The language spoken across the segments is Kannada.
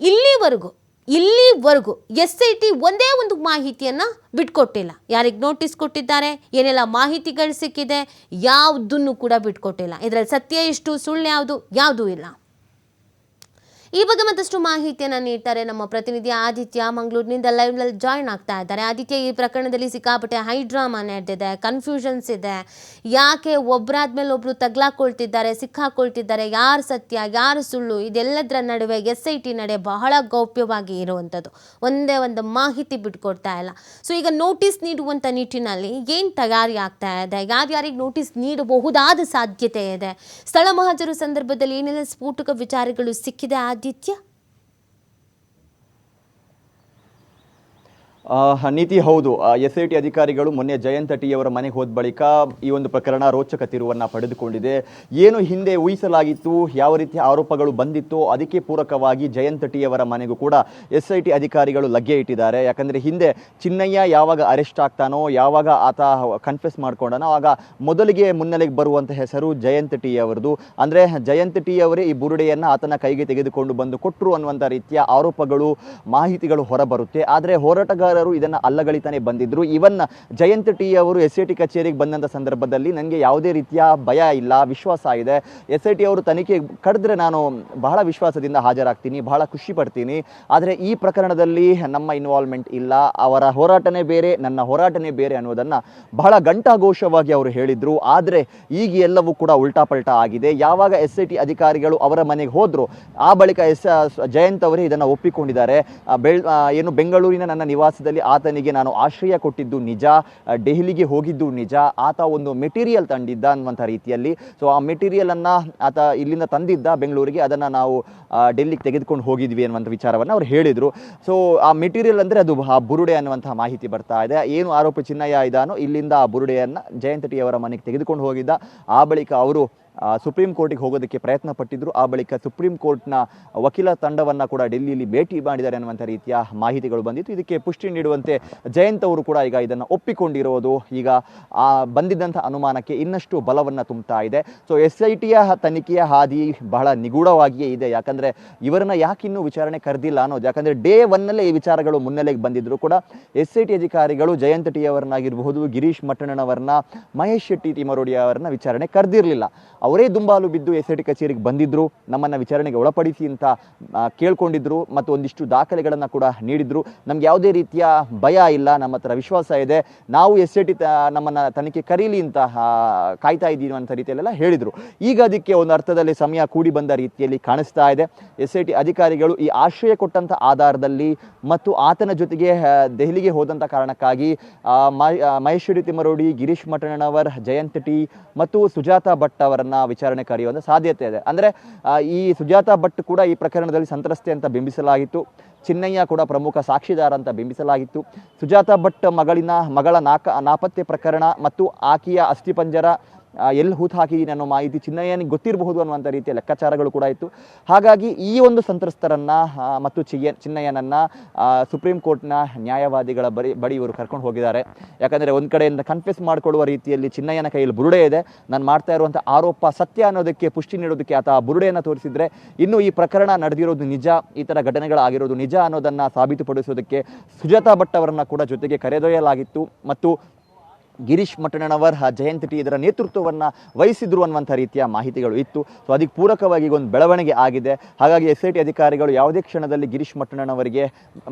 ಇಲ್ಲಿವರೆಗೂ ಇಲ್ಲಿವರೆಗೂ ಎಸ್ ಐ ಟಿ ಒಂದೇ ಒಂದು ಮಾಹಿತಿಯನ್ನು ಬಿಟ್ಕೊಟ್ಟಿಲ್ಲ. ಯಾರಿಗೆ ನೋಟಿಸ್ ಕೊಟ್ಟಿದ್ದಾರೆ, ಏನೆಲ್ಲ ಮಾಹಿತಿಗಳು ಸಿಕ್ಕಿದೆ, ಯಾವುದನ್ನು ಕೂಡ ಬಿಟ್ಕೊಟ್ಟಿಲ್ಲ. ಇದರಲ್ಲಿ ಸತ್ಯ ಎಷ್ಟು ಸುಳ್ಳು ಯಾವುದು, ಯಾವುದೂ ಇಲ್ಲ. ಈ ಬಗ್ಗೆ ಮತ್ತಷ್ಟು ಮಾಹಿತಿಯನ್ನು ನೀಡ್ತಾರೆ ನಮ್ಮ ಪ್ರತಿನಿಧಿ ಆದಿತ್ಯ ಮಂಗಳೂರಿನಿಂದ ಲೈವ್ನಲ್ಲಿ ಜಾಯ್ನ್ ಆಗ್ತಾ ಇದ್ದಾರೆ. ಆದಿತ್ಯ, ಈ ಪ್ರಕರಣದಲ್ಲಿ ಸಿಕ್ಕಾಪಟ್ಟೆ ಹೈಡ್ರಾಮಾ ನಡೆದಿದೆ ಕನ್ಫ್ಯೂಷನ್ಸ್ ಇದೆ. ಯಾಕೆ ಒಬ್ಬರಾದ್ಮೇಲೆ ಒಬ್ರು ತಗ್ಲಾಕೊಳ್ತಿದ್ದಾರೆ, ಸಿಕ್ಕಾಕೊಳ್ತಿದ್ದಾರೆ, ಯಾರು ಸತ್ಯ, ಯಾರು ಸುಳ್ಳು, ಇದೆಲ್ಲದರ ನಡುವೆ ಎಸ್ ಐ ಟಿ ನಡೆ ಬಹಳ ಗೌಪ್ಯವಾಗಿ ಇರುವಂಥದ್ದು. ಒಂದೇ ಒಂದು ಮಾಹಿತಿ ಬಿಟ್ಕೊಡ್ತಾ ಇಲ್ಲ. ಸೊ ಈಗ ನೋಟಿಸ್ ನೀಡುವಂಥ ನಿಟ್ಟಿನಲ್ಲಿ ಏನು ತಯಾರಿ ಆಗ್ತಾ ಇದೆ? ಯಾರ್ಯಾರಿಗೆ ನೋಟಿಸ್ ನೀಡಬಹುದಾದ ಸಾಧ್ಯತೆ ಇದೆ? ಸ್ಥಳ ಮಹಾಜರು ಸಂದರ್ಭದಲ್ಲಿ ಏನೆಲ್ಲ ಸ್ಫೋಟಕ ವಿಚಾರಗಳು ಸಿಕ್ಕಿದೆ? ಆದಿತ್ಯ ಆ, ನೀತಿ ಹೌದು. ಎಸ್ ಐ ಟಿ ಅಧಿಕಾರಿಗಳು ಮೊನ್ನೆ ಜಯಂತ ಟಿ ಅವರ ಮನೆಗೆ ಹೋದ ಬಳಿಕ ಈ ಒಂದು ಪ್ರಕರಣ ರೋಚಕ ತಿರುವನ್ನು ಪಡೆದುಕೊಂಡಿದೆ. ಏನು ಹಿಂದೆ ಊಹಿಸಲಾಗಿತ್ತು, ಯಾವ ರೀತಿಯ ಆರೋಪಗಳು ಬಂದಿತ್ತು ಅದಕ್ಕೆ ಪೂರಕವಾಗಿ ಜಯಂತ ಟಿ ಅವರ ಮನೆಗೂ ಕೂಡ ಎಸ್ ಐ ಟಿ ಅಧಿಕಾರಿಗಳು ಲಗ್ಗೆ ಇಟ್ಟಿದ್ದಾರೆ. ಯಾಕಂದರೆ ಹಿಂದೆ ಚಿನ್ನಯ್ಯ ಯಾವಾಗ ಅರೆಸ್ಟ್ ಆಗ್ತಾನೋ, ಯಾವಾಗ ಆತ ಕನ್ಫೆಸ್ ಮಾಡ್ಕೊಂಡನೋ, ಆಗ ಮೊದಲಿಗೆ ಮುನ್ನೆಲೆಗೆ ಬರುವಂಥ ಹೆಸರು ಜಯಂತ ಟಿ ಅವರದು. ಅಂದರೆ ಜಯಂತ ಟಿ ಅವರೇ ಈ ಬುರುಡೆಯನ್ನು ಆತನ ಕೈಗೆ ತೆಗೆದುಕೊಂಡು ಬಂದು ಕೊಟ್ಟರು ಅನ್ನುವಂಥ ರೀತಿಯ ಆರೋಪಗಳು, ಮಾಹಿತಿಗಳು ಹೊರಬರುತ್ತೆ. ಆದರೆ ಹೋರಾಟಗಾರರು ಇದನ್ನು ಅಲ್ಲಗಳಿತಾನೆ ಬಂದಿದ್ರು. ಇವನ್ ಜಯಂತ್ ಟಿ ಅವರು ಎಸ್ ಐ ಟಿ ಕಚೇರಿಗೆ ಬಂದಂಥ ಸಂದರ್ಭದಲ್ಲಿ ನನಗೆ ಯಾವುದೇ ರೀತಿಯ ಭಯ ಇಲ್ಲ, ವಿಶ್ವಾಸ ಇದೆ. ಎಸ್ ಐ ಟಿ ಅವರು ತನಿಖೆ ಕಡಿದ್ರೆ ನಾನು ಬಹಳ ವಿಶ್ವಾಸದಿಂದ ಹಾಜರಾಗ್ತೀನಿ, ಬಹಳ ಖುಷಿ ಪಡ್ತೀನಿ. ಆದರೆ ಈ ಪ್ರಕರಣದಲ್ಲಿ ನಮ್ಮ ಇನ್ವಾಲ್ವ್ಮೆಂಟ್ ಇಲ್ಲ. ಅವರ ಹೋರಾಟನೇ ಬೇರೆ, ನನ್ನ ಹೋರಾಟನೇ ಬೇರೆ ಅನ್ನೋದನ್ನು ಬಹಳ ಘಂಟಾಘೋಷವಾಗಿ ಅವರು ಹೇಳಿದ್ರು. ಆದರೆ ಈಗ ಎಲ್ಲವೂ ಕೂಡ ಉಲ್ಟಾ ಪಲ್ಟಾ ಆಗಿದೆ. ಯಾವಾಗ ಎಸ್ ಐ ಟಿ ಅಧಿಕಾರಿಗಳು ಅವರ ಮನೆಗೆ ಹೋದರು, ಆ ಬಳಿಕ ಎಸ್, ಜಯಂತ್ ಅವರೇ ಇದನ್ನು ಒಪ್ಪಿಕೊಂಡಿದ್ದಾರೆ. ಬೆಳ್ ಏನು ಬೆಂಗಳೂರಿನ ನನ್ನ ನಿವಾಸದಲ್ಲಿ ಆತನಿಗೆ ನಾನು ಆಶ್ರಯ ಕೊಟ್ಟಿದ್ದು ನಿಜ ದೆಹಲಿಗೆ ಹೋಗಿದ್ದು ನಿಜ, ಆತ ಒಂದು ಮೆಟೀರಿಯಲ್ ತಂದಿದ್ದ ಅನ್ನುವಂಥ ರೀತಿಯಲ್ಲಿ. ಸೊ ಆ ಮೆಟೀರಿಯಲ್ ಅನ್ನ ಆತ ಇಲ್ಲಿಂದ ತಂದಿದ್ದ ಬೆಂಗಳೂರಿಗೆ, ಅದನ್ನು ನಾವು ಡೆಲ್ಲಿಗೆ ತೆಗೆದುಕೊಂಡು ಹೋಗಿದ್ವಿ ಅನ್ನುವಂಥ ವಿಚಾರವನ್ನು ಅವ್ರು ಹೇಳಿದರು. ಸೊ ಆ ಮೆಟೀರಿಯಲ್ ಅಂದರೆ ಅದು ಆ ಬುರುಡೆ ಅನ್ನುವಂಥ ಮಾಹಿತಿ ಬರ್ತಾ ಇದೆ. ಏನು ಆರೋಪಿ ಚಿನ್ನಯ್ಯ ಇದಾನೋ, ಇಲ್ಲಿಂದ ಆ ಬುರುಡೆಯನ್ನು ಜಯಂತಟಿಯವರ ಮನೆಗೆ ತೆಗೆದುಕೊಂಡು ಹೋಗಿದ್ದ. ಆ ಬಳಿಕ ಅವರು ಸುಪ್ರೀಂ ಕೋರ್ಟಿಗೆ ಹೋಗೋದಕ್ಕೆ ಪ್ರಯತ್ನ ಪಟ್ಟಿದ್ರು ಆ ಬಳಿಕ ಸುಪ್ರೀಂ ಕೋರ್ಟ್ನ ವಕೀಲ ತಂಡವನ್ನು ಕೂಡ ಡೆಲ್ಲಿಯಲ್ಲಿ ಭೇಟಿ ಮಾಡಿದ್ದಾರೆ ಅನ್ನುವಂಥ ರೀತಿಯ ಮಾಹಿತಿಗಳು ಬಂದಿತ್ತು. ಇದಕ್ಕೆ ಪುಷ್ಟಿ ನೀಡುವಂತೆ ಜಯಂತ್ ಅವರು ಕೂಡ ಈಗ ಇದನ್ನು ಒಪ್ಪಿಕೊಂಡಿರೋದು. ಈಗ ಆ ಬಂದಿದ್ದಂಥ ಅನುಮಾನಕ್ಕೆ ಇನ್ನಷ್ಟು ಬಲವನ್ನು ತುಂಬುತ್ತಾ ಇದೆ. ಸೊ ಎಸ್ ಐ ಟಿಯ ತನಿಖೆಯ ಹಾದಿ ಬಹಳ ನಿಗೂಢವಾಗಿಯೇ ಇದೆ. ಯಾಕಂದರೆ ಇವರನ್ನ ಇನ್ನೂ ವಿಚಾರಣೆ ಕರೆದಿಲ್ಲ ಅನ್ನೋದು. ಯಾಕಂದರೆ ಡೇ ಒನ್ನಲ್ಲೇ ಈ ವಿಚಾರಗಳು ಮುನ್ನೆಲೆಗೆ ಬಂದಿದ್ರು ಕೂಡ. ಎಸ್ ಐ ಟಿ ಅಧಿಕಾರಿಗಳು ಜಯಂತ್ ಟಿ ಅವರನ್ನಾಗಿರಬಹುದು, ಗಿರೀಶ್ ಮಟ್ಟಣ್ಣನವರನ್ನ, ಮಹೇಶ್ ಶೆಟ್ಟಿ ತಿಮರೋಡಿ ಅವರನ್ನ ವಿಚಾರಣೆ ಕರೆದಿರಲಿಲ್ಲ. ಅವರೇ ದುಂಬಾಲು ಬಿದ್ದು ಎಸ್ ಐ ಟಿ ಕಚೇರಿಗೆ ಬಂದಿದ್ದರು ನಮ್ಮನ್ನು ವಿಚಾರಣೆಗೆ ಒಳಪಡಿಸಿ ಅಂತ ಕೇಳ್ಕೊಂಡಿದ್ದರು ಮತ್ತು ಒಂದಿಷ್ಟು ದಾಖಲೆಗಳನ್ನು ಕೂಡ ನೀಡಿದ್ರು. ನಮ್ಗೆ ಯಾವುದೇ ರೀತಿಯ ಭಯ ಇಲ್ಲ, ನಮ್ಮ ಹತ್ರ ವಿಶ್ವಾಸ ಇದೆ. ನಾವು ಎಸ್ ಐ ಟಿ ನಮ್ಮನ್ನು ತನಿಖೆ ಕರೀಲಿ ಅಂತ ಕಾಯ್ತಾ ಇದ್ದೀವಿ ಅಂತ ರೀತಿಯಲ್ಲೆಲ್ಲ ಹೇಳಿದರು. ಈಗ ಅದಕ್ಕೆ ಒಂದು ಅರ್ಥದಲ್ಲಿ ಸಮಯ ಕೂಡಿ ಬಂದ ರೀತಿಯಲ್ಲಿ ಕಾಣಿಸ್ತಾ ಇದೆ. ಎಸ್ ಐ ಟಿ ಅಧಿಕಾರಿಗಳು ಈ ಆಶ್ರಯ ಕೊಟ್ಟಂಥ ಆಧಾರದಲ್ಲಿ ಮತ್ತು ಆತನ ಜೊತೆಗೆ ದೆಹಲಿಗೆ ಹೋದಂಥ ಕಾರಣಕ್ಕಾಗಿ ಮಹೇಶ್ವರಿ ತಿಮ್ಮರೋಡಿ, ಗಿರೀಶ್ ಮಠಣ್ಣನವರ್, ಜಯಂತ್ ಟಿ ಮತ್ತು ಸುಜಾತಾ ಭಟ್ ಅವರನ್ನ ವಿಚಾರಣೆ ಕರೆಯುವ ಸಾಧ್ಯತೆ ಇದೆ. ಅಂದರೆ ಈ ಸುಜಾತ ಭಟ್ ಕೂಡ ಈ ಪ್ರಕರಣದಲ್ಲಿ ಸಂತ್ರಸ್ತೆ ಅಂತ ಬಿಂಬಿಸಲಾಗಿತ್ತು. ಚಿನ್ನಯ್ಯ ಕೂಡ ಪ್ರಮುಖ ಸಾಕ್ಷಿದಾರ ಅಂತ ಬಿಂಬಿಸಲಾಗಿತ್ತು. ಸುಜಾತ ಭಟ್ ಮಗಳಿನ, ಮಗಳ ನಾಕ, ನಾಪತ್ತೆ ಪ್ರಕರಣ ಮತ್ತು ಆಕೆಯ ಅಸ್ಥಿಪಂಜರ ಎಲ್ಲಿ ಹೂತು ಹಾಕಿದ್ದೀನಿ ಅನ್ನೋ ಮಾಹಿತಿ ಚಿನ್ನಯ್ಯನಿಗೆ ಗೊತ್ತಿರಬಹುದು ಅನ್ನುವಂಥ ರೀತಿಯ ಲೆಕ್ಕಾಚಾರಗಳು ಕೂಡ ಇತ್ತು. ಹಾಗಾಗಿ ಈ ಒಂದು ಸಂತ್ರಸ್ತರನ್ನು ಮತ್ತು ಚಿಯ್ಯ ಚಿನ್ನಯ್ಯನನ್ನು ಸುಪ್ರೀಂ ಕೋರ್ಟ್ನ ನ್ಯಾಯವಾದಿಗಳ ಬರಿ, ಬಳಿ ಇವರು ಕರ್ಕೊಂಡು ಹೋಗಿದ್ದಾರೆ. ಯಾಕಂದರೆ ಒಂದು ಕಡೆಯಿಂದ ಕನ್ಫ್ಯೂಸ್ ಮಾಡಿಕೊಳ್ಳುವ ರೀತಿಯಲ್ಲಿ ಚಿನ್ನಯ್ಯನ ಕೈಯಲ್ಲಿ ಬುರುಡೆ ಇದೆ. ನಾನು ಮಾಡ್ತಾ ಇರುವಂಥ ಆರೋಪ ಸತ್ಯ ಅನ್ನೋದಕ್ಕೆ, ಪುಷ್ಟಿ ನೀಡೋದಕ್ಕೆ ಆತ ಬುರುಡೆಯನ್ನು ತೋರಿಸಿದ್ರೆ ಇನ್ನು ಈ ಪ್ರಕರಣ ನಡೆದಿರೋದು ನಿಜ, ಈ ಥರ ಘಟನೆಗಳಾಗಿರೋದು ನಿಜ ಅನ್ನೋದನ್ನು ಸಾಬೀತುಪಡಿಸೋದಕ್ಕೆ ಸುಜಾತಾ ಭಟ್ ಅವರನ್ನು ಕೂಡ ಜೊತೆಗೆ ಕರೆದೊಯ್ಯಲಾಗಿತ್ತು. ಮತ್ತು ಗಿರೀಶ್ ಮಟ್ಟಣ್ಣನವರ್ ಜಯಂತ್ ಟಿ ಇದರ ನೇತೃತ್ವವನ್ನು ವಹಿಸಿದ್ರು ಅನ್ನುವಂಥ ರೀತಿಯ ಮಾಹಿತಿಗಳು ಇತ್ತು. ಸೊ ಅದಕ್ಕೆ ಪೂರಕವಾಗಿ ಒಂದು ಬೆಳವಣಿಗೆ ಆಗಿದೆ. ಹಾಗಾಗಿ ಎಸ್ ಐ ಟಿ ಅಧಿಕಾರಿಗಳು ಯಾವುದೇ ಕ್ಷಣದಲ್ಲಿ ಗಿರೀಶ್ ಮಟ್ಟಣ್ಣನವರಿಗೆ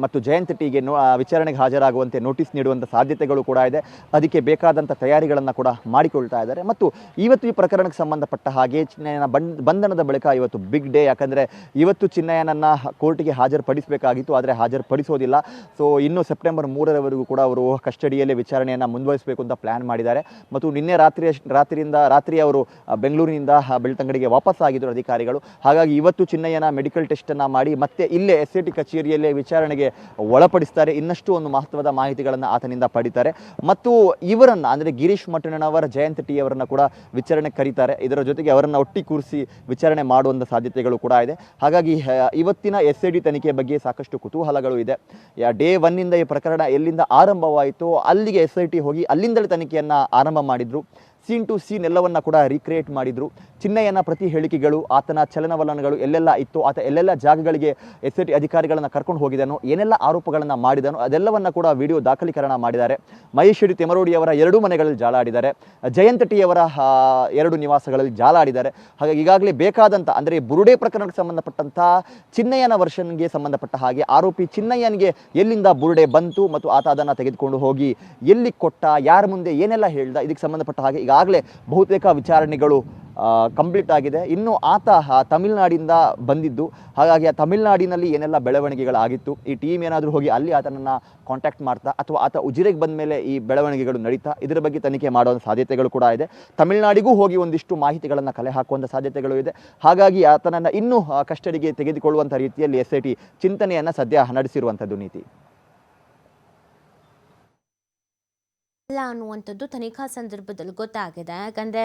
ಮತ್ತು ಜಯಂತ್ ಟಿಗೆ ವಿಚಾರಣೆಗೆ ಹಾಜರಾಗುವಂತೆ ನೋಟಿಸ್ ನೀಡುವಂಥ ಸಾಧ್ಯತೆಗಳು ಕೂಡ ಇದೆ. ಅದಕ್ಕೆ ಬೇಕಾದಂಥ ತಯಾರಿಗಳನ್ನು ಕೂಡ ಮಾಡಿಕೊಳ್ತಾ ಇದ್ದಾರೆ. ಮತ್ತು ಇವತ್ತು ಈ ಪ್ರಕರಣಕ್ಕೆ ಸಂಬಂಧಪಟ್ಟ ಹಾಗೆ ಚಿನ್ನಯ್ಯನ ಬಂಧನದ ಬಳಿಕ ಇವತ್ತು ಬಿಗ್ ಡೇ ಯಾಕಂದರೆ ಇವತ್ತು ಚಿನ್ನಯ್ಯನನ್ನು ಕೋರ್ಟಿಗೆ ಹಾಜರುಪಡಿಸಬೇಕಾಗಿತ್ತು, ಆದರೆ ಹಾಜರುಪಡಿಸೋದಿಲ್ಲ. ಸೊ ಇನ್ನು ಸೆಪ್ಟೆಂಬರ್ ಮೂರರವರೆಗೂ ಕೂಡ ಅವರು ಕಸ್ಟಡಿಯಲ್ಲೇ ವಿಚಾರಣೆಯನ್ನು ಮುಂದುವರಿಸಬೇಕು ಅಂತ ಪ್ಲ್ಯಾನ್ ಮಾಡಿದ್ದಾರೆ. ಮತ್ತು ನಿನ್ನೆ ರಾತ್ರಿ ರಾತ್ರಿಯಿಂದ, ರಾತ್ರಿ ಅವರು ಬೆಂಗಳೂರಿನಿಂದ ಬೆಳ್ತಂಗಡಿಗೆ ವಾಪಸ್ ಆಗಿದ್ದರು ಅಧಿಕಾರಿಗಳು. ಹಾಗಾಗಿ ಇವತ್ತು ಚಿನ್ನಯ್ಯನ ಮೆಡಿಕಲ್ ಟೆಸ್ಟನ್ನು ಮಾಡಿ ಮತ್ತೆ ಇಲ್ಲೇ ಎಸ್ ಟಿ ಕಚೇರಿಯಲ್ಲೇ ವಿಚಾರಣೆಗೆ ಒಳಪಡಿಸ್ತಾರೆ. ಇನ್ನಷ್ಟು ಒಂದು ಮಹತ್ವದ ಮಾಹಿತಿಗಳನ್ನು ಆತನಿಂದ ಪಡಿತಾರೆ. ಮತ್ತು ಇವರನ್ನು, ಅಂದರೆ ಗಿರೀಶ್ ಮಟ್ಟಣ್ಣನವರ ಜಯಂತ್ ಟಿ ಅವರನ್ನು ಕೂಡ ವಿಚಾರಣೆ ಕರೀತಾರೆ. ಇದರ ಜೊತೆಗೆ ಅವರನ್ನು ಒಟ್ಟಿ ಕೂರಿಸಿ ವಿಚಾರಣೆ ಮಾಡುವಂಥ ಸಾಧ್ಯತೆಗಳು ಕೂಡ ಇದೆ. ಹಾಗಾಗಿ ಇವತ್ತಿನ ಎಸ್ ಐ ಡಿ ತನಿಖೆ ಬಗ್ಗೆ ಸಾಕಷ್ಟು ಕುತೂಹಲಗಳು ಇದೆ. ಡೇ ಒನ್ನಿಂದ ಈ ಪ್ರಕರಣ ಎಲ್ಲಿಂದ ಆರಂಭವಾಯಿತು, ಅಲ್ಲಿಗೆ ಎಸ್ ಐ ಟಿ ಹೋಗಿ ಅಲ್ಲಿಂದಲೇ ತನಿಖೆಯನ್ನು ಆರಂಭ ಮಾಡಿದ್ರು. ಸೀನ್ ಟು ಸೀನ್ ಎಲ್ಲವನ್ನ ಕೂಡ ರೀಕ್ರಿಯೇಟ್ ಮಾಡಿದ್ರು. ಚಿನ್ನಯ್ಯನ ಪ್ರತಿ ಹೇಳಿಕೆಗಳು ಆತನ ಚಲನವಲನಗಳು ಎಲ್ಲೆಲ್ಲ ಇತ್ತು. ಆತ ಎಲ್ಲೆಲ್ಲ ಜಾಗಗಳಿಗೆ ಎಸ್ ಐ ಟಿ ಅಧಿಕಾರಿಗಳನ್ನು ಕರ್ಕೊಂಡು ಹೋಗಿದನೋ ಏನೆಲ್ಲ ಆರೋಪಗಳನ್ನು ಮಾಡಿದನೋ ಅದೆಲ್ಲವನ್ನ ಕೂಡ ವಿಡಿಯೋ ದಾಖಲೀಕರಣ ಮಾಡಿದ್ದಾರೆ. ಮಹೇಶ್ವರಿ ತಿಮರೋಡಿಯವರ ಎರಡು ಮನೆಗಳಲ್ಲಿ ಜಾಲಾಡಿದ್ದಾರೆ. ಜಯಂತ್ ಟಿಯವರ ಆ, ಎರಡು ನಿವಾಸಗಳಲ್ಲಿ ಜಾಲಾಡಿದ್ದಾರೆ. ಹಾಗಾಗಿ ಈಗಾಗಲೇ ಬೇಕಾದಂಥ ಅಂದರೆ ಬುರುಡೆ ಪ್ರಕರಣಕ್ಕೆ ಸಂಬಂಧಪಟ್ಟಂಥ ಚಿನ್ನಯ್ಯನ ವರ್ಷನ್ಗೆ ಸಂಬಂಧಪಟ್ಟ ಹಾಗೆ ಆರೋಪಿ ಚಿನ್ನಯ್ಯನಿಗೆ ಎಲ್ಲಿಂದ ಬುರುಡೆ ಬಂತು ಮತ್ತು ಆತ ಅದನ್ನು ತೆಗೆದುಕೊಂಡು ಹೋಗಿ ಎಲ್ಲಿ ಕೊಟ್ಟ ಯಾರ ಮುಂದೆ ಏನೆಲ್ಲ ಹೇಳ್ದ ಇದಕ್ಕೆ ಸಂಬಂಧಪಟ್ಟ ಹಾಗೆ ಈಗಾಗಲೇ ಬಹುತೇಕ ವಿಚಾರಣೆಗಳು ಕಂಪ್ಲೀಟ್ ಆಗಿದೆ. ಇನ್ನು ಆತ ತಮಿಳ್ನಾಡಿಂದ ಬಂದಿದ್ದು. ಹಾಗಾಗಿ ಆ ತಮಿಳ್ನಾಡಿನಲ್ಲಿ ಏನೆಲ್ಲ ಬೆಳವಣಿಗೆಗಳಾಗಿತ್ತು? ಈ ಟೀಮ್ ಏನಾದರೂ ಹೋಗಿ ಅಲ್ಲಿ ಆತನನ್ನು ಕಾಂಟ್ಯಾಕ್ಟ್ ಮಾಡ್ತಾ ಅಥವಾ ಆತ ಉಜಿರೆಗೆ ಬಂದ ಮೇಲೆ ಈ ಬೆಳವಣಿಗೆಗಳು ನಡೀತಾ? ಇದರ ಬಗ್ಗೆ ತನಿಖೆ ಮಾಡುವಂಥ ಸಾಧ್ಯತೆಗಳು ಕೂಡ ಇದೆ. ತಮಿಳ್ನಾಡಿಗೂ ಹೋಗಿ ಒಂದಿಷ್ಟು ಮಾಹಿತಿಗಳನ್ನು ಕಲೆ ಹಾಕುವಂಥ ಸಾಧ್ಯತೆಗಳು ಇದೆ. ಹಾಗಾಗಿ ಆತನನ್ನು ಇನ್ನೂ ಕಸ್ಟಡಿಗೆ ತೆಗೆದುಕೊಳ್ಳುವಂಥ ರೀತಿಯಲ್ಲಿ ಎಸ್ ಐ ಟಿ ಚಿಂತನೆಯನ್ನು ಸದ್ಯ ನಡೆಸಿರುವಂಥದ್ದು ನೀತಿ. ಇಲ್ಲ ಅನ್ನುವಂಥದ್ದು ತನಿಖಾ ಸಂದರ್ಭದಲ್ಲಿ ಗೊತ್ತಾಗಿದೆ. ಯಾಕಂದರೆ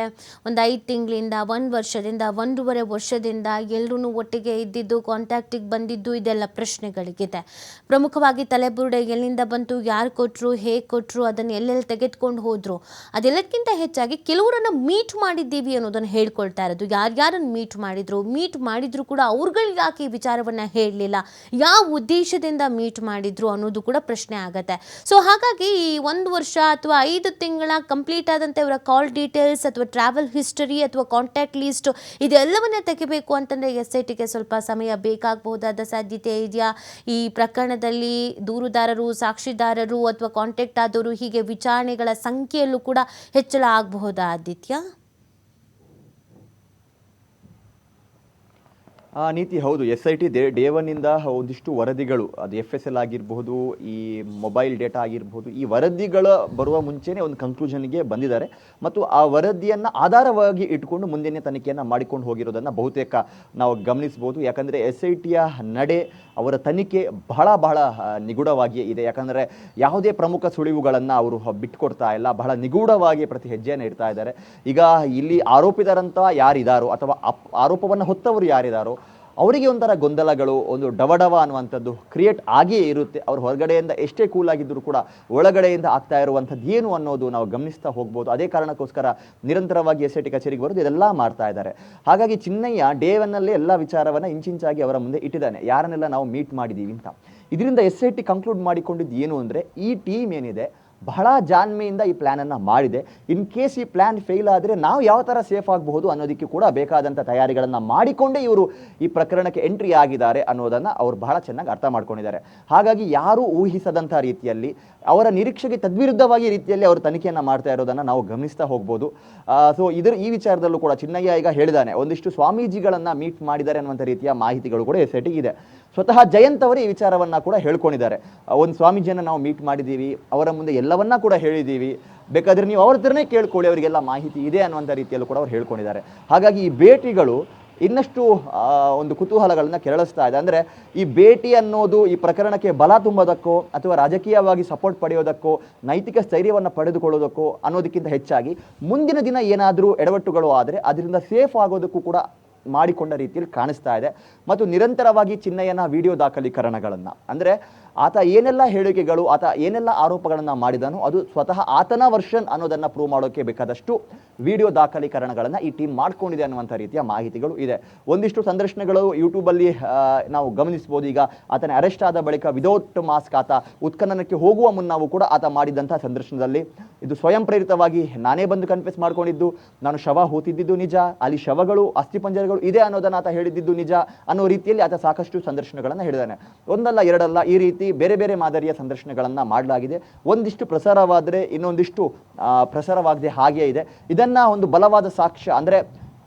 ಒಂದು ಐದು ತಿಂಗಳಿಂದ, ಒಂದು ವರ್ಷದಿಂದ, ಒಂದೂವರೆ ವರ್ಷದಿಂದ ಎಲ್ಲರೂ ಒಟ್ಟಿಗೆ ಇದ್ದಿದ್ದು ಕಾಂಟ್ಯಾಕ್ಟಿಗೆ ಬಂದಿದ್ದು ಇದೆಲ್ಲ ಪ್ರಶ್ನೆಗಳಿಗಿದೆ. ಪ್ರಮುಖವಾಗಿ ತಲೆಬುರುಡೆ ಎಲ್ಲಿಂದ ಬಂತು, ಯಾರು ಕೊಟ್ಟರು ಹೇಗೆ ಕೊಟ್ಟರು ಅದನ್ನು ಎಲ್ಲೆಲ್ಲಿ ತೆಗೆದುಕೊಂಡು ಹೋದರು, ಅದೆಲ್ಲಕ್ಕಿಂತ ಹೆಚ್ಚಾಗಿ ಕೆಲವರನ್ನು ಮೀಟ್ ಮಾಡಿದ್ದೀವಿ ಅನ್ನೋದನ್ನು ಹೇಳ್ಕೊಳ್ತಾ ಇರೋದು. ಯಾರ್ಯಾರನ್ನು ಮೀಟ್ ಮಾಡಿದರು ಮೀಟ್ ಮಾಡಿದರೂ ಕೂಡ ಅವ್ರುಗಳಿಗೆ ಯಾಕೆ ಈ ವಿಚಾರವನ್ನು ಹೇಳಲಿಲ್ಲ, ಯಾವ ಉದ್ದೇಶದಿಂದ ಮೀಟ್ ಮಾಡಿದರು ಅನ್ನೋದು ಕೂಡ ಪ್ರಶ್ನೆ ಆಗುತ್ತೆ. ಸೊ ಹಾಗಾಗಿ ಈ ಒಂದು ವರ್ಷ ಅಥವಾ ಐದು ತಿಂಗಳ ಕಂಪ್ಲೀಟ್ ಆದಂಥ ಇವರ ಕಾಲ್ ಡೀಟೇಲ್ಸ್ ಅಥವಾ ಟ್ರಾವೆಲ್ ಹಿಸ್ಟರಿ ಅಥವಾ ಕಾಂಟ್ಯಾಕ್ಟ್ ಲೀಸ್ಟು ಇದೆಲ್ಲವನ್ನೇ ತೆಗಿಬೇಕು ಅಂತಂದರೆ ಎಸ್ ಐ ಟಿಗೆ ಸ್ವಲ್ಪ ಸಮಯ ಬೇಕಾಗಬಹುದಾದ ಸಾಧ್ಯತೆ ಇದೆಯಾ? ಈ ಪ್ರಕರಣದಲ್ಲಿ ದೂರುದಾರರು, ಸಾಕ್ಷಿದಾರರು ಅಥವಾ ಕಾಂಟ್ಯಾಕ್ಟ್ ಆದವರು ಹೀಗೆ ವಿಚಾರಣೆಗಳ ಸಂಖ್ಯೆಯಲ್ಲೂ ಕೂಡ ಹೆಚ್ಚಳ ಆಗಬಹುದಾ, ಆದಿತ್ಯ? ಆ ನೀತಿ ಹೌದು ಎಸ್ ಐ ಟಿ ಡೇ ಒನ್ನಿಂದ ಒಂದಿಷ್ಟು ವರದಿಗಳು, ಅದು ಎಫ್ ಎಸ್ ಎಲ್ ಆಗಿರಬಹುದು, ಈ ಮೊಬೈಲ್ ಡೇಟಾ ಆಗಿರಬಹುದು, ಈ ವರದಿಗಳ ಬರುವ ಮುಂಚೆನೇ ಒಂದು ಕನ್ಕ್ಲೂಷನ್ಗೆ ಬಂದಿದ್ದಾರೆ. ಮತ್ತು ಆ ವರದಿಯನ್ನು ಆಧಾರವಾಗಿ ಇಟ್ಕೊಂಡು ಮುಂದಿನ ತನಿಖೆಯನ್ನು ಮಾಡಿಕೊಂಡು ಹೋಗಿರೋದನ್ನು ಬಹುತೇಕ ನಾವು ಗಮನಿಸ್ಬೋದು ಯಾಕಂದರೆ ಎಸ್ ಐ ಟಿಯ ನಡೆ, ಅವರ ತನಿಖೆ ಬಹಳ ಬಹಳ ನಿಗೂಢವಾಗಿಯೇ ಇದೆ. ಯಾಕಂದರೆ ಯಾವುದೇ ಪ್ರಮುಖ ಸುಳಿವುಗಳನ್ನು ಅವರು ಬಿಟ್ಕೊಡ್ತಾ ಇಲ್ಲ, ಬಹಳ ನಿಗೂಢವಾಗಿ ಪ್ರತಿ ಹೆಜ್ಜೆಯನ್ನು ಇಡ್ತಾ ಇದ್ದಾರೆ. ಈಗ ಇಲ್ಲಿ ಆರೋಪಿತರಂತ ಯಾರಿದಾರೋ, ಅಥವಾ ಅಪ್, ಆರೋಪವನ್ನು ಹೊತ್ತವರು ಯಾರಿದಾರೋ ಅವರಿಗೆ ಒಂಥರ ಗೊಂದಲಗಳು, ಒಂದು ಡವಡವ ಅನ್ನುವಂಥದ್ದು ಕ್ರಿಯೇಟ್ ಆಗಿಯೇ ಇರುತ್ತೆ. ಅವ್ರು ಹೊರಗಡೆಯಿಂದ ಎಷ್ಟೇ ಕೂಲ್ ಆಗಿದ್ದರೂ ಕೂಡ ಒಳಗಡೆಯಿಂದ ಆಗ್ತಾ ಇರುವಂಥದ್ದು ಏನು ಅನ್ನೋದು ನಾವು ಗಮನಿಸ್ತಾ ಹೋಗ್ಬೋದು. ಅದೇ ಕಾರಣಕ್ಕೋಸ್ಕರ ನಿರಂತರವಾಗಿ ಎಸ್ ಐ ಟಿ ಕಚೇರಿಗೆ ಬರೋದು ಇದೆಲ್ಲ ಮಾಡ್ತಾ ಇದ್ದಾರೆ. ಹಾಗಾಗಿ ಚಿನ್ನಯ್ಯ ಡೇವನ್ನಲ್ಲೇ ಎಲ್ಲ ವಿಚಾರವನ್ನು ಇಂಚಿಂಚಾಗಿ ಅವರ ಮುಂದೆ ಇಟ್ಟಿದ್ದಾನೆ. ಯಾರನ್ನೆಲ್ಲ ನಾವು ಮೀಟ್ ಮಾಡಿದ್ದೀವಿ ಅಂತ. ಇದರಿಂದ ಎಸ್ ಐ ಟಿ ಕನ್ಕ್ಲೂಡ್ ಮಾಡಿಕೊಂಡಿದ್ದು ಏನು ಅಂದರೆ ಈ ಟೀಮ್ ಏನಿದೆ ಬಹಳ ಜಾಣ್ಮೆಯಿಂದ ಈ ಪ್ಲ್ಯಾನನ್ನು ಮಾಡಿದೆ. ಇನ್ ಕೇಸ್ ಈ ಪ್ಲ್ಯಾನ್ ಫೇಲ್ ಆದರೆ ನಾವು ಯಾವ ಥರ ಸೇಫ್ ಆಗಬಹುದು ಅನ್ನೋದಕ್ಕೆ ಕೂಡ ಬೇಕಾದಂಥ ತಯಾರಿಗಳನ್ನು ಮಾಡಿಕೊಂಡೇ ಇವರು ಈ ಪ್ರಕರಣಕ್ಕೆ ಎಂಟ್ರಿ ಆಗಿದ್ದಾರೆ ಅನ್ನೋದನ್ನು ಅವರು ಬಹಳ ಚೆನ್ನಾಗಿ ಅರ್ಥ ಮಾಡ್ಕೊಂಡಿದ್ದಾರೆ. ಹಾಗಾಗಿ ಯಾರೂ ಊಹಿಸದಂಥ ರೀತಿಯಲ್ಲಿ, ಅವರ ನಿರೀಕ್ಷೆಗೆ ತದ್ವಿರುದ್ಧವಾಗಿ ರೀತಿಯಲ್ಲಿ ಅವರು ತನಿಖೆಯನ್ನು ಮಾಡ್ತಾ ಇರೋದನ್ನು ನಾವು ಗಮನಿಸ್ತಾ ಹೋಗ್ಬೋದು. ಸೊ ಇದರ ಈ ವಿಚಾರದಲ್ಲೂ ಕೂಡ ಚಿನ್ನಯ್ಯ ಈಗ ಹೇಳಿದಾನೆ, ಒಂದಿಷ್ಟು ಸ್ವಾಮೀಜಿಗಳನ್ನು ಮೀಟ್ ಮಾಡಿದ್ದಾರೆ ಅನ್ನುವಂಥ ರೀತಿಯ ಮಾಹಿತಿಗಳು ಕೂಡ ಎಸ್ ಐ ಇದೆ ಸ್ವತಃ ಜಯಂತ್ ಅವರು ಈ ವಿಚಾರವನ್ನು ಕೂಡ ಹೇಳ್ಕೊಂಡಿದ್ದಾರೆ. ಒಂದು ಸ್ವಾಮೀಜಿಯನ್ನು ನಾವು ಮೀಟ್ ಮಾಡಿದ್ದೀವಿ, ಅವರ ಮುಂದೆ ಎಲ್ಲವನ್ನ ಕೂಡ ಹೇಳಿದ್ದೀವಿ. ಬೇಕಾದ್ರೆ ನೀವು ಅವ್ರ ಹತ್ರನೇ ಕೇಳ್ಕೊಳ್ಳಿ, ಅವರಿಗೆಲ್ಲ ಮಾಹಿತಿ ಇದೆ ಅನ್ನುವಂಥ ರೀತಿಯಲ್ಲೂ ಕೂಡ ಅವ್ರು ಹೇಳ್ಕೊಂಡಿದ್ದಾರೆ. ಹಾಗಾಗಿ ಈ ಭೇಟಿಗಳು ಇನ್ನಷ್ಟು ಒಂದು ಕುತೂಹಲಗಳನ್ನು ಕೆರಳಿಸ್ತಾ ಇದೆ. ಅಂದರೆ ಈ ಭೇಟಿ ಅನ್ನೋದು ಈ ಪ್ರಕರಣಕ್ಕೆ ಬಲ ತುಂಬೋದಕ್ಕೋ, ಅಥವಾ ರಾಜಕೀಯವಾಗಿ ಸಪೋರ್ಟ್ ಪಡೆಯೋದಕ್ಕೋ, ನೈತಿಕ ಸ್ಥೈರ್ಯವನ್ನು ಪಡೆದುಕೊಳ್ಳೋದಕ್ಕೋ ಅನ್ನೋದಕ್ಕಿಂತ ಹೆಚ್ಚಾಗಿ ಮುಂದಿನ ದಿನ ಏನಾದರೂ ಎಡವಟ್ಟುಗಳು ಆದರೆ, ಅದರಿಂದ ಸೇಫ್ ಆಗೋದಕ್ಕೂ ಕೂಡ ಮಾಡಿಕೊಂಡ ರೀತಿಯಲ್ಲಿ ಕಾಣಿಸ್ತಾ ಇದೆ. ಮತ್ತು ನಿರಂತರವಾಗಿ ಚಿನ್ನಯ್ಯನ ವಿಡಿಯೋ ದಾಖಲೀಕರಣಗಳನ್ನು. ಅಂದರೆ ಆತ ಏನೆಲ್ಲ ಹೇಳಿಕೆಗಳು, ಆತ ಏನೆಲ್ಲ ಆರೋಪಗಳನ್ನು ಮಾಡಿದನೋ ಅದು ಸ್ವತಃ ಆತನ ವರ್ಷನ್ ಅನ್ನೋದನ್ನು ಪ್ರೂವ್ ಮಾಡೋಕ್ಕೆ ಬೇಕಾದಷ್ಟು ವಿಡಿಯೋ ದಾಖಲೀಕರಣಗಳನ್ನು ಈ ಟೀಮ್ ಮಾಡ್ಕೊಂಡಿದೆ ಅನ್ನುವಂಥ ರೀತಿಯ ಮಾಹಿತಿಗಳು ಇದೆ. ಒಂದಿಷ್ಟು ಸಂದರ್ಶನಗಳು ಯೂಟ್ಯೂಬಲ್ಲಿ ನಾವು ಗಮನಿಸ್ಬೋದು. ಈಗ ಆತನ ಅರೆಸ್ಟ್ ಆದ ಬಳಿಕ ವಿದೌಟ್ ಮಾಸ್ಕ್ ಆತ ಉತ್ಖನನಕ್ಕೆ ಹೋಗುವ ಮುನ್ನವೂ ಕೂಡ ಆತ ಮಾಡಿದಂಥ ಸಂದರ್ಶನದಲ್ಲಿ ಇದು ಸ್ವಯಂ ಪ್ರೇರಿತವಾಗಿ ನಾನೇ ಬಂದು ಕನ್ಫೆಸ್ ಮಾಡ್ಕೊಂಡಿದ್ದು, ನಾನು ಶವ ಹೂತಿದ್ದಿದ್ದು ನಿಜ, ಅಲ್ಲಿ ಶವಗಳು ಅಸ್ಥಿಪಂಜರಗಳು ಇದೆ ಅನ್ನೋದನ್ನು ಆತ ಹೇಳಿದ್ದಿದ್ದು ನಿಜ ಅನ್ನೋ ರೀತಿಯಲ್ಲಿ ಆತ ಸಾಕಷ್ಟು ಸಂದರ್ಶನಗಳನ್ನು ಹೇಳಿದಾನೆ. ಒಂದಲ್ಲ ಎರಡಲ್ಲ ಈ ರೀತಿ ಬೇರೆ ಬೇರೆ ಮಾದರಿಯ ಸಂದರ್ಶನಗಳನ್ನು ಮಾಡಲಾಗಿದೆ. ಒಂದಿಷ್ಟು ಪ್ರಸಾರವಾದರೆ ಇನ್ನೊಂದಿಷ್ಟು ಪ್ರಸಾರವಾಗದೆ ಹಾಗೇ ಇದೆ. ಇದನ್ನ ಒಂದು ಬಲವಾದ ಸಾಕ್ಷ್ಯ ಅಂದರೆ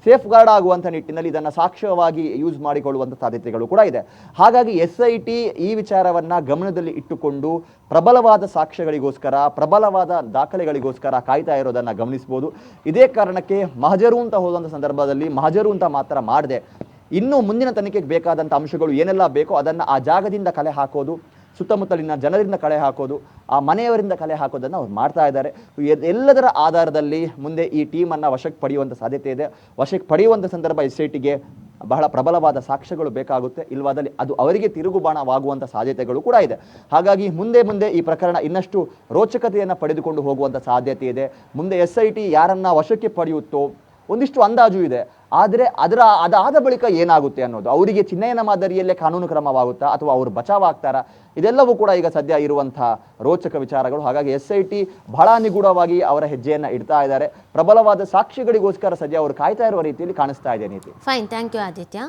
ಸೇಫ್ ಗಾರ್ಡ್ ಆಗುವಂಥ ನಿಟ್ಟಿನಲ್ಲಿ ಇದನ್ನು ಸಾಕ್ಷ್ಯವಾಗಿ ಯೂಸ್ ಮಾಡಿಕೊಳ್ಳುವಂಥ ಸಾಧ್ಯತೆಗಳು ಕೂಡ ಇದೆ. ಹಾಗಾಗಿ ಎಸ್ ಐ ಟಿ ಈ ವಿಚಾರವನ್ನು ಗಮನದಲ್ಲಿ ಇಟ್ಟುಕೊಂಡು ಪ್ರಬಲವಾದ ಸಾಕ್ಷ್ಯಗಳಿಗೋಸ್ಕರ, ಪ್ರಬಲವಾದ ದಾಖಲೆಗಳಿಗೋಸ್ಕರ ಕಾಯ್ತಾ ಇರೋದನ್ನು ಗಮನಿಸ್ಬೋದು. ಇದೇ ಕಾರಣಕ್ಕೆ ಮಹಜರು ಅಂತ ಹೋದಂಥ ಸಂದರ್ಭದಲ್ಲಿ ಮಹಜರು ಅಂತ ಮಾತ್ರ ಮಾಡದೆ. ಇನ್ನೂ ಮುಂದಿನ ತನಿಖೆಗೆ ಬೇಕಾದಂಥ ಅಂಶಗಳು ಏನೆಲ್ಲ ಬೇಕೋ ಅದನ್ನು ಆ ಜಾಗದಿಂದ ಕಲೆ ಹಾಕೋದು ಸುತ್ತಮುತ್ತಲಿನ ಜನರಿಂದ ಕಲೆ ಹಾಕೋದು, ಆ ಮನೆಯವರಿಂದ ಕಲೆ ಹಾಕೋದನ್ನು ಅವ್ರು ಮಾಡ್ತಾ ಇದ್ದಾರೆ. ಎಲ್ಲದರ ಆಧಾರದಲ್ಲಿ ಮುಂದೆ ಈ ಟೀಮನ್ನು ವಶಕ್ಕೆ ಪಡೆಯುವಂಥ ಸಾಧ್ಯತೆ ಇದೆ. ವಶಕ್ಕೆ ಪಡೆಯುವಂಥ ಸಂದರ್ಭ ಎಸ್ ಐ ಟಿಗೆ ಬಹಳ ಪ್ರಬಲವಾದ ಸಾಕ್ಷ್ಯಗಳು ಬೇಕಾಗುತ್ತೆ. ಇಲ್ವಾದಲ್ಲಿ ಅದು ಅವರಿಗೆ ತಿರುಗುಬಾಣವಾಗುವಂಥ ಸಾಧ್ಯತೆಗಳು ಕೂಡ ಇದೆ. ಹಾಗಾಗಿ ಮುಂದೆ ಮುಂದೆ ಈ ಪ್ರಕರಣ ಇನ್ನಷ್ಟು ರೋಚಕತೆಯನ್ನು ಪಡೆದುಕೊಂಡು ಹೋಗುವಂಥ ಸಾಧ್ಯತೆ ಇದೆ. ಮುಂದೆ ಎಸ್ ಐ ಟಿ ಯಾರನ್ನು ವಶಕ್ಕೆ ಪಡೆಯುತ್ತೋ ಒಂದಿಷ್ಟು ಅಂದಾಜು ಇದೆ. ಆದರೆ ಅದರ ಅದಾದ ಬಳಿಕ ಏನಾಗುತ್ತೆ ಅನ್ನೋದು? ಅವರಿಗೆ ಚಿನ್ನಯನ ಮಾದರಿಯಲ್ಲೇ ಕಾನೂನು ಕ್ರಮವಾಗುತ್ತಾ ಅಥವಾ ಅವರು ಬಚಾವಾಗ್ತಾರಾ? ಇದೆಲ್ಲವೂ ಕೂಡ ಈಗ ಸದ್ಯ ಇರುವಂತಹ ರೋಚಕ ವಿಚಾರಗಳು. ಹಾಗಾಗಿ ಎಸ್ ಐ ಟಿ ಬಹಳ ನಿಗೂಢವಾಗಿ ಅವರ ಹೆಜ್ಜೆಯನ್ನು ಇಡ್ತಾ ಇದ್ದಾರೆ. ಪ್ರಬಲವಾದ ಸಾಕ್ಷಿಗಳಿಗೋಸ್ಕರ ಸದ್ಯ ಅವರು ಕಾಯ್ತಾ ಇರುವ ರೀತಿಯಲ್ಲಿ ಕಾಣಿಸ್ತಾ ಇದೆ ನೀತಿ. Fine thank you Aditya